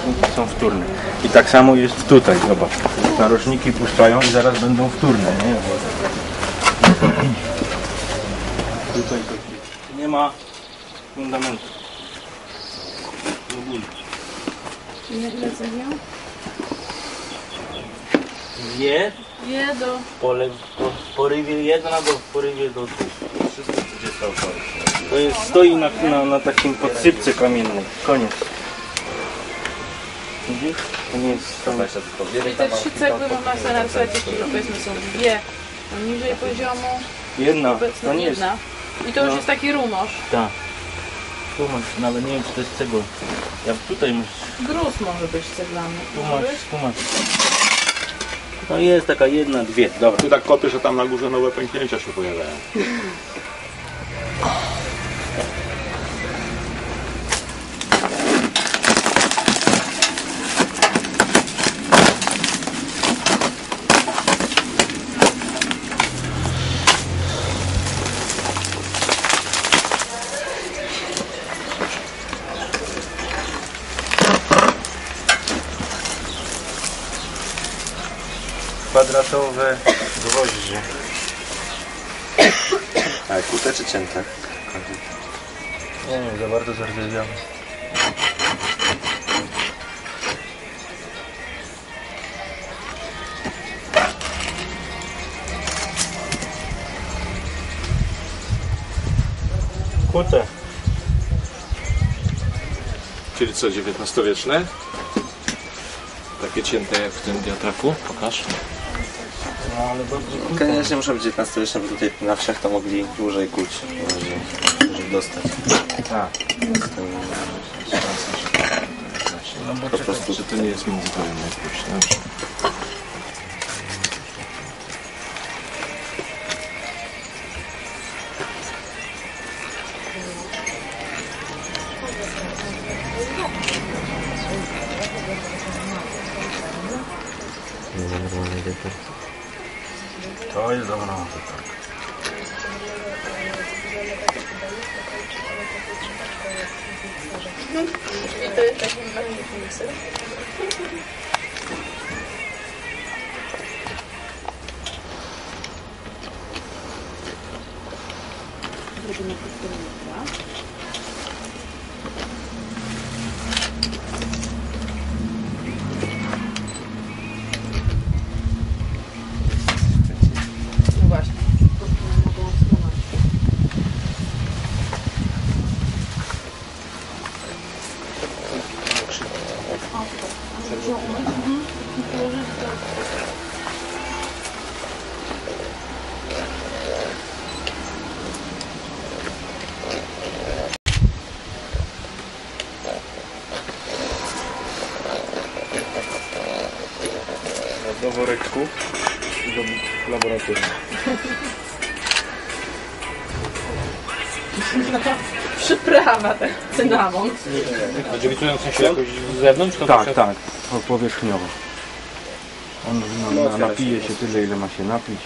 narożniki są wtórne. I tak samo jest tutaj, zobacz. Narożniki puszczają i zaraz będą wtórne, nie? Tutaj to nie ma fundamentu. Ile co miał? Je Jedo. pole, po, w porywie jeden albo w porywie do dwóch. To jest, stoi na, na, na takim podsypce kamiennej. Koniec. Widzisz? To nie jest tam. I te trzy cegły można sobie napisać, jakieś powiedzmy są dwie poniżej poziomu, Jedna, obecnie to nie jest. jedna. I to już No. jest taki rumosz. Tak. Tu masz, nawet nie wiem czy to jest cegła. Ja tutaj masz, Gruz może być ceglany. tu masz, tu masz. No jest taka jedna, dwie. Dobra. Tu tak kopiesz, że tam na górze nowe pęknięcia się pojawiają. kute czy cięte? Nie wiem, za bardzo zardzewiałe. Kute. Czyli co, XIX-wieczne? Takie cięte jak w tym wiatraku? Pokaż. Koniecznie muszę być XIX-wieczne, bo tutaj na wsiach to mogli dłużej kuć, żeby, żeby dostać. Tak. Ten, No bo po czekaj, prostu Czy to nie jest międzywojenny jakoś? Dobrze. to jest dobra tak. I to jest Do woreczku do laboratorium. Przyprawa, tak, cynamon. A dzielitują w sensie jakoś z zewnątrz? To Tak, się- tak, po- powierzchniowo. On no, na, napije się tyle, ile ma się napić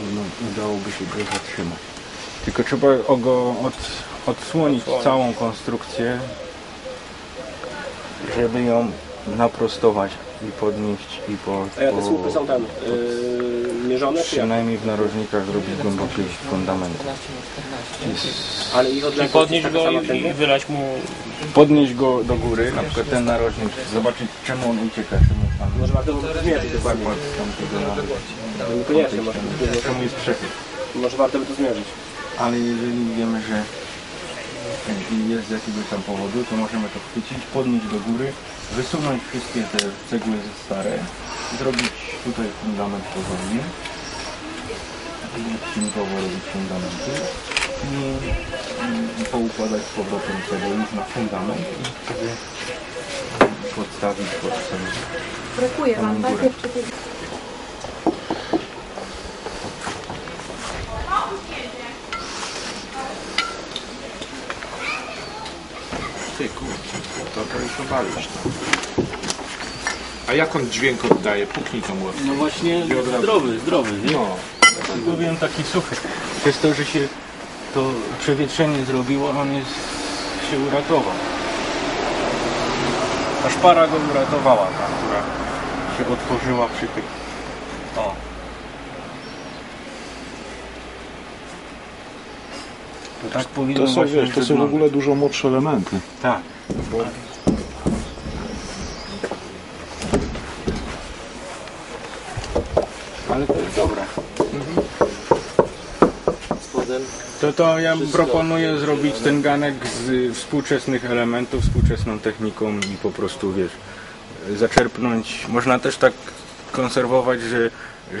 i no, udałoby się go zatrzymać. Tylko trzeba o go od, odsłonić całą konstrukcję, żeby ją naprostować i podnieść i po... A ja te słupy są tam, yy, mierzone, czy jak? przynajmniej w narożnikach zrobić głębokie fundamenty. Ale ich Czyli odległość podnieść jest taka go sama i, i wylać mu... Podnieść go do góry, na przykład ten narożnik, zobaczyć czemu on ucieka, czemu tam Może warto to zmierzyć dokładnie. tamtego na- Niekoniecznie, może, czemu jest przepych. może warto by to zmierzyć. Ale jeżeli wiemy, że jest z jakiegoś tam powodu, to możemy to chwycić, podnieść do góry, wysunąć wszystkie te cegły stare, zrobić tutaj fundament porządnie, odcinkowo robić fundamenty i, i poukładać z powrotem cegły już na fundament i wtedy podstawić pod sam Brakuje wam, samą tak? To to już obalisz to. A jak on dźwięk oddaje? Puknij tą łapkę. No właśnie I od razu. zdrowy, zdrowy, nie? No, Powiem taki suchy. Przez to, że się to przewietrzenie zrobiło, on jest, się uratował. Aż para go uratowała, ta, która się otworzyła przy tych. O. To tak powinno To są, właśnie wiesz, to są w wyglądać. ogóle dużo młodsze elementy. Tak. Bo Ale to jest dobre. To to ja proponuję zrobić ten ganek z współczesnych elementów, współczesną techniką i po prostu wiesz, zaczerpnąć. Można też tak konserwować, że,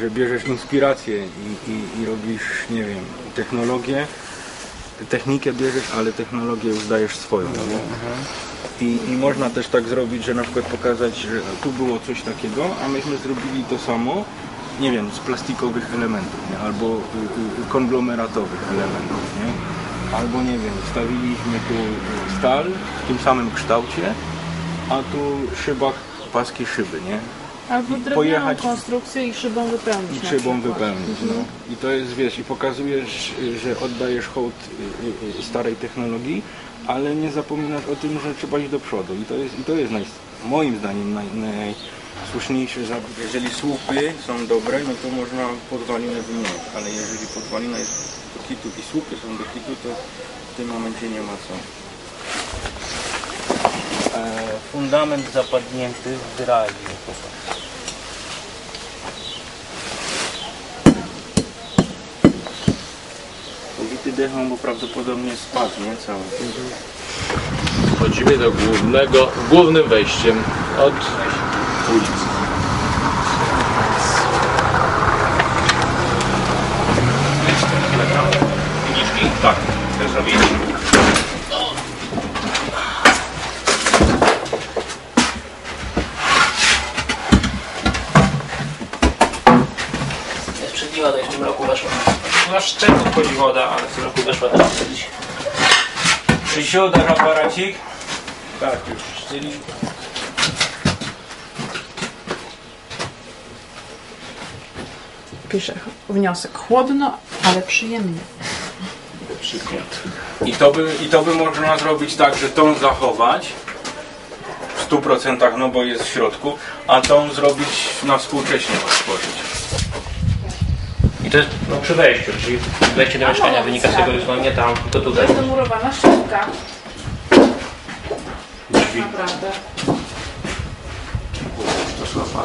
że bierzesz inspirację i, i, i robisz, nie wiem, technologię, technikę bierzesz, ale technologię już dajesz swoją. Nie? I, I można też tak zrobić, że na przykład pokazać, że tu było coś takiego, a myśmy zrobili to samo, nie wiem, z plastikowych elementów, nie? albo y, y, konglomeratowych elementów, nie? albo nie wiem, stawiliśmy tu stal w tym samym kształcie, a tu szyba, paski szyby, nie? Albo drewnianą pojechać- konstrukcję i szybą wypełnić. I szybą wypełnić. No. I to jest, wiesz, i pokazujesz, y, że oddajesz hołd y, y, starej technologii, ale nie zapominasz o tym, że trzeba iść do przodu. I to jest, i to jest naj, moim zdaniem naj, najsłuszniejszy zabieg. Jeżeli słupy są dobre, no to można podwalinę wymienić, ale jeżeli podwalina jest do kitu i słupy są do kitu, to w tym momencie nie ma co. E, fundament zapadnięty w dragi. Popatrz. Pobity dechą, bo prawdopodobnie spadł, nie? Cały. wchodzimy do głównego, głównym wejściem od ulicy. Tak, chcesz zrobić? Jest przedniła, to jeszcze w tym roku weszła. Na szczętu wchodzi woda, ale w tym roku weszła teraz kiedyś. Krzysiu, dasz aparacik? Tak, już chcieliśmy. Piszę wniosek. Chłodno, ale przyjemnie. I to, by, I to by można zrobić tak, że tą zachować w 100%, no bo jest w środku, a tą zrobić na współcześnie otworzyć. I to jest no, przy wejściu, czyli wejście do mieszkania wynika z tego, że mam nie tam, to To tutaj. jest zamurowana szczepka. Naprawdę.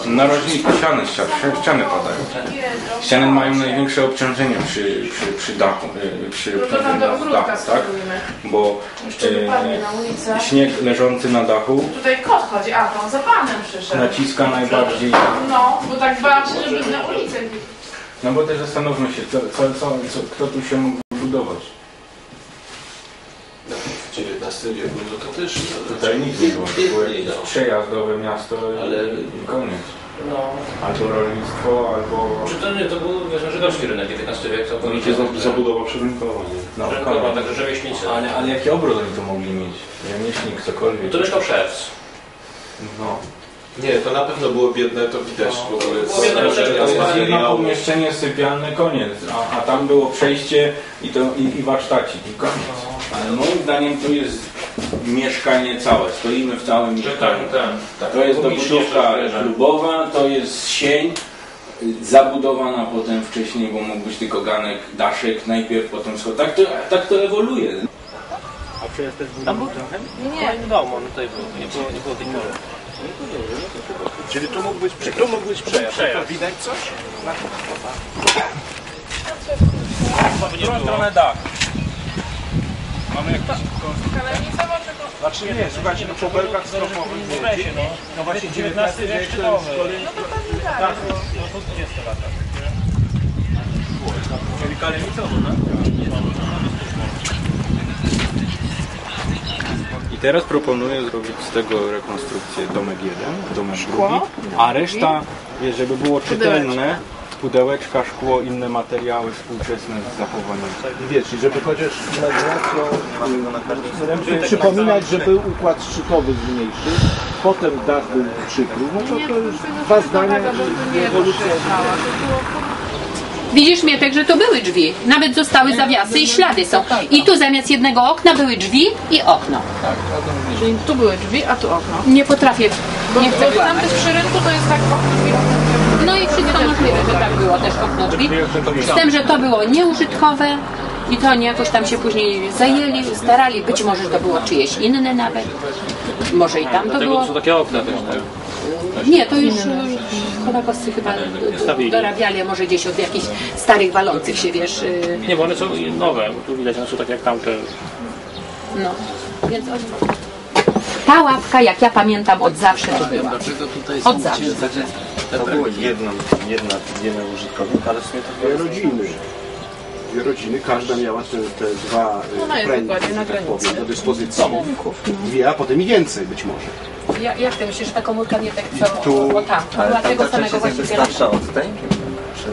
Narożniki, ściany, ściany, ściany padają. Ściany mają największe obciążenie przy, przy, przy dachu, y, przy No ogródka dachu, tak? spróbujmy. Bo ulicę. śnieg leżący na dachu Tutaj kot chodzi, a to on za panem przyszedł. naciska najbardziej. No, bo tak bałam się, żeby na ulicę No bo też zastanówmy się, co, co, co, co, kto tu się mógł budować. W XIX wieku no to też... Tutaj nic nie było. To było jakieś no. przejazdowe miasto Ale- i koniec. No. Albo rolnictwo, albo... Czy to nie, to był wiesz, żydowski rynek XIX wiek, To całkowicie. za- zabudowa przerynkowa. nie? No, Rynkowa, koniec. także rzemieślnicy. Ale, ale jaki obrót oni tu mogli mieć? Rzemieślnik, cokolwiek. To mieszkał szewc. No. Nie, to na pewno było biedne, to widać w ogóle. Było biedne, To jedno pomieszczenie sypialne, koniec. A, a tam było przejście i, to, i, i warsztacik i koniec. Ale moim zdaniem to jest mieszkanie całe. Stoimy w całym tak, mieszkaniu. ten, tak. To jest dobudówka klubowa, to jest sień, y, zabudowana potem wcześniej, bo mógł być tylko ganek, daszek najpierw, potem schod. Tak to, tak to ewoluuje. Nie, W domu, no tutaj było, nie było, nie było tej pory. Czyli tu mógł być, tu mógł być przejazd. Widać coś? W stronę dach. Kalenica może go... Znaczy nie, słuchajcie, no po belkach strofowych no. No właśnie 19 wiek szczytowy. No to pewnie tak. No to 20 lata. Czyli kalenica, no I teraz proponuję zrobić z tego rekonstrukcję domek jeden, domek drugi, a reszta, żeby było czytelne, pudełeczka, szkło, inne materiały współczesne z zachowaniem. Wiecie, żeby chociaż imaginacją żeby przypominać, że był układ szczytowy zmniejszy, potem dach był przykrył, no to, to już dwa zdania. To było Widzisz, Mietek, że to były drzwi. Nawet zostały zawiasy i ślady są. I tu zamiast jednego okna były drzwi i okno. Czyli tu były drzwi, a tu okno. Nie potrafię, nie chcę bo tam też przy rynku to jest tak okno drzwi, okno drzwi. No i wszystko możliwe, że tak było też okno drzwi. Z tym, że to było nieużytkowe i to oni jakoś tam się później zajęli, starali. Być może to było czyjeś inne nawet. Może i tam to Dlatego było. to są takie okna też, tak? Nie, to już Chodakowscy chyba dorabiali, a może gdzieś od jakichś starych walących się, wiesz, y, Nie, bo one są nowe, bo tu widać, one są tak jak tamte. no. Więc oni... Ta ławka, jak ja pamiętam, od zawsze to była. Od zawsze. To było jedno, jedna, jeden użytkownik, ale w sumie to Dwie było rodziny. Dwie rodziny, każda miała te, te dwa No, no jest pręty, dokładnie na że tak granicy. powiem, do dyspozycji. Dwie, a potem i więcej być może. Ja, jak ty myślisz, ta komórka nie tak co? tu- o tam, to Ale była tego samego właściciela. starsza od tej?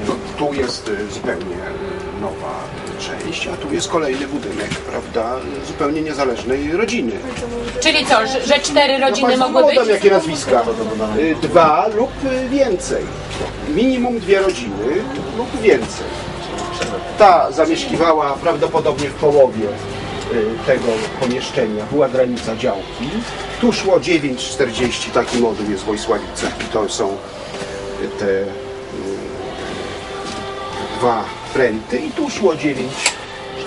No, tu jest y, zupełnie y, nowa część, a tu jest kolejny budynek, prawda, zupełnie niezależnej rodziny. Czyli co, że, że cztery rodziny Państwo mogły być? jakie nazwiska. Y, Dwa lub więcej. Minimum dwie rodziny lub więcej. Ta zamieszkiwała prawdopodobnie w połowie y, tego pomieszczenia. Była granica działki. Tu szło 9,40, taki moduł jest w Wojsławicach i to są y, te dwa pręty i tu szło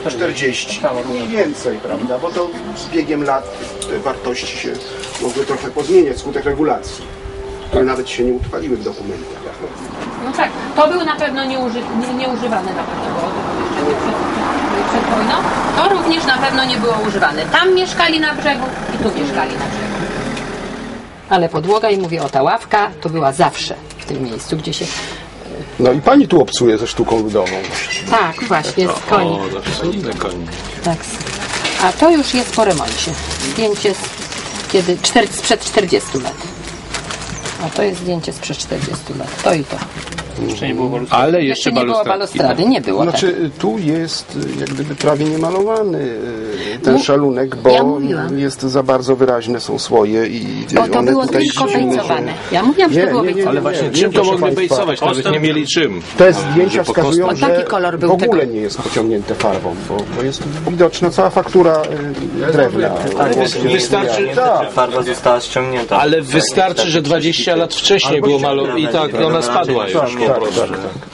9,40 mniej więcej, prawda? Bo to z biegiem lat te wartości się mogły trochę pozmieniać wskutek regulacji, które nawet się nie utrwaliły w dokumentach. No tak, to był na pewno nieuży, nie, nieużywane na pewno było to pomieszczenie przed, przed wojną. To również na pewno nie było używane. Tam mieszkali na brzegu i tu mieszkali na brzegu. Ale podłoga i mówię o ta ławka to była zawsze w tym miejscu, gdzie się... No i pani tu obcuje ze sztuką ludową. Tak, właśnie, z koni. Tak. A to już jest po remoncie. Zdjęcie z, kiedy, czter, sprzed 40 lat. A to jest zdjęcie sprzed 40 lat. To i to. Jeszcze nie było balustrady. Ale Jeszcze nie było balustrady, nie było tak. Znaczy tu jest y, jak gdyby prawie niemalowany y, ten szalunek, bo ja jest za bardzo wyraźne są słoje i Bo to one było tutaj tylko bejcowane. Ja mówiłam, że Nie, to było nie, nie, bejcowane. Ale właśnie nie, czym to mogli bejsować? Nawet nie mieli czym. Te zdjęcia wskazują, że taki kolor był w ogóle tego. nie jest pociągnięte farbą, bo, bo jest widoczna cała faktura y, drewna. Tak, wystarczy- tak. Farba została ściągnięta. Ale Tak, wystarczy, tak, że 20 lat wcześniej było malo i tak ona spadła już Tak, po tak, prostu. tak, tak.